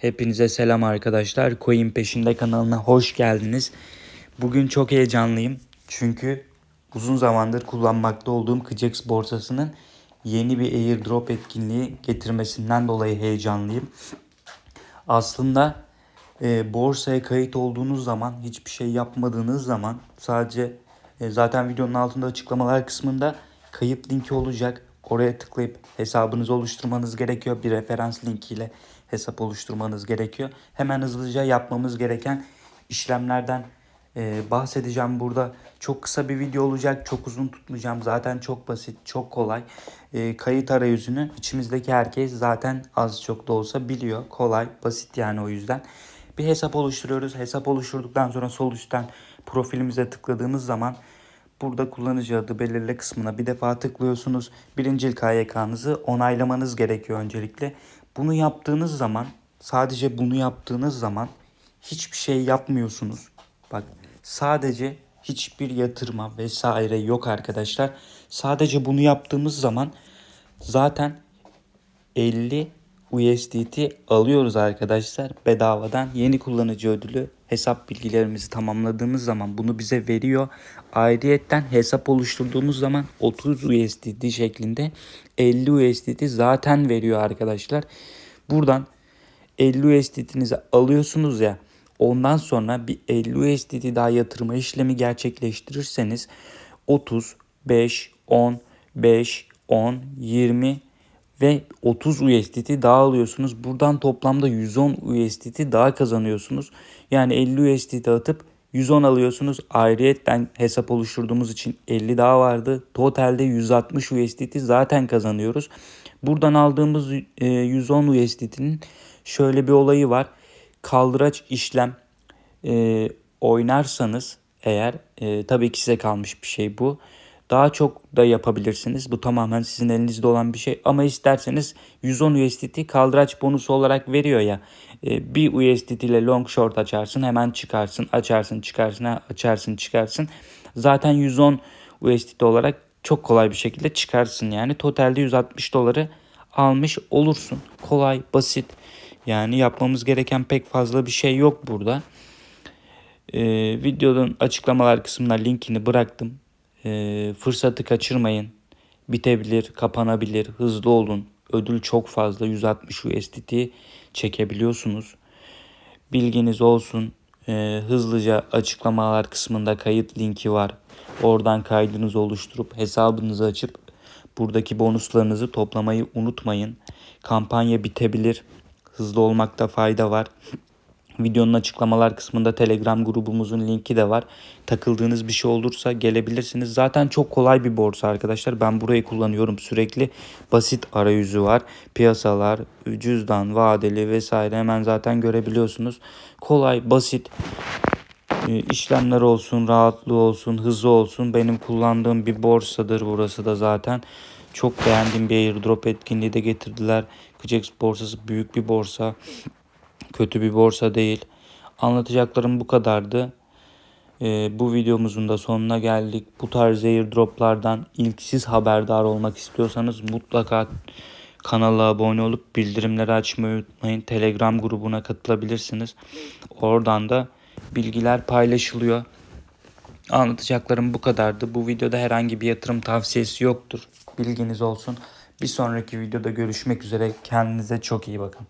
Hepinize selam arkadaşlar. Coin Peşinde kanalına hoş geldiniz. Bugün çok heyecanlıyım. Çünkü uzun zamandır kullanmakta olduğum Kıcex borsasının yeni bir airdrop etkinliği getirmesinden dolayı heyecanlıyım. Aslında e, borsaya kayıt olduğunuz zaman hiçbir şey yapmadığınız zaman sadece e, zaten videonun altında açıklamalar kısmında kayıt linki olacak. Oraya tıklayıp hesabınızı oluşturmanız gerekiyor. Bir referans linkiyle hesap oluşturmanız gerekiyor. Hemen hızlıca yapmamız gereken işlemlerden e, bahsedeceğim burada. Çok kısa bir video olacak. Çok uzun tutmayacağım. Zaten çok basit, çok kolay. E, kayıt arayüzünü içimizdeki herkes zaten az çok da olsa biliyor. Kolay, basit yani o yüzden. Bir hesap oluşturuyoruz. Hesap oluşturduktan sonra sol üstten profilimize tıkladığımız zaman burada kullanıcı adı belirle kısmına bir defa tıklıyorsunuz. Birincil KYK'nızı onaylamanız gerekiyor öncelikle. Bunu yaptığınız zaman sadece bunu yaptığınız zaman hiçbir şey yapmıyorsunuz. Bak sadece hiçbir yatırma vesaire yok arkadaşlar. Sadece bunu yaptığımız zaman zaten 50 USDT alıyoruz arkadaşlar bedavadan. Yeni kullanıcı ödülü hesap bilgilerimizi tamamladığımız zaman bunu bize veriyor. Ayrıyetten hesap oluşturduğumuz zaman 30 USDT şeklinde 50 USDT zaten veriyor arkadaşlar. Buradan 50 USDT'nizi alıyorsunuz ya ondan sonra bir 50 USDT daha yatırma işlemi gerçekleştirirseniz 30, 5, 10, 5, 10, 20 ve 30 USDT daha alıyorsunuz. Buradan toplamda 110 USDT daha kazanıyorsunuz. Yani 50 USDT atıp 110 alıyorsunuz. Ayrıyetten hesap oluşturduğumuz için 50 daha vardı. Totalde 160 USDT zaten kazanıyoruz. Buradan aldığımız 110 USDT'nin şöyle bir olayı var. Kaldıraç işlem e, oynarsanız eğer e, tabii ki size kalmış bir şey bu. Daha çok da yapabilirsiniz. Bu tamamen sizin elinizde olan bir şey. Ama isterseniz 110 USDT kaldıraç bonusu olarak veriyor ya. E, bir USDT ile long short açarsın hemen çıkarsın. Açarsın çıkarsın açarsın çıkarsın. Zaten 110 USDT olarak çok kolay bir şekilde çıkarsın yani. Totalde 160 doları almış olursun. Kolay, basit. Yani yapmamız gereken pek fazla bir şey yok burada. Ee, videonun açıklamalar kısmına linkini bıraktım. Ee, fırsatı kaçırmayın. Bitebilir, kapanabilir. Hızlı olun. Ödül çok fazla. 160 USDT çekebiliyorsunuz. Bilginiz olsun. Ee, hızlıca açıklamalar kısmında kayıt linki var. Oradan kaydınızı oluşturup hesabınızı açıp buradaki bonuslarınızı toplamayı unutmayın. Kampanya bitebilir. Hızlı olmakta fayda var. Videonun açıklamalar kısmında Telegram grubumuzun linki de var. Takıldığınız bir şey olursa gelebilirsiniz. Zaten çok kolay bir borsa arkadaşlar. Ben burayı kullanıyorum sürekli. Basit arayüzü var. Piyasalar, cüzdan, vadeli vesaire hemen zaten görebiliyorsunuz. Kolay, basit e, işlemler olsun, rahatlığı olsun, hızı olsun. Benim kullandığım bir borsadır burası da zaten. Çok beğendiğim bir airdrop etkinliği de getirdiler. Kıcex borsası büyük bir borsa. Kötü bir borsa değil. Anlatacaklarım bu kadardı. Ee, bu videomuzun da sonuna geldik. Bu tarz airdroplardan ilk siz haberdar olmak istiyorsanız mutlaka kanala abone olup bildirimleri açmayı unutmayın. Telegram grubuna katılabilirsiniz. Oradan da bilgiler paylaşılıyor. Anlatacaklarım bu kadardı. Bu videoda herhangi bir yatırım tavsiyesi yoktur. Bilginiz olsun. Bir sonraki videoda görüşmek üzere. Kendinize çok iyi bakın.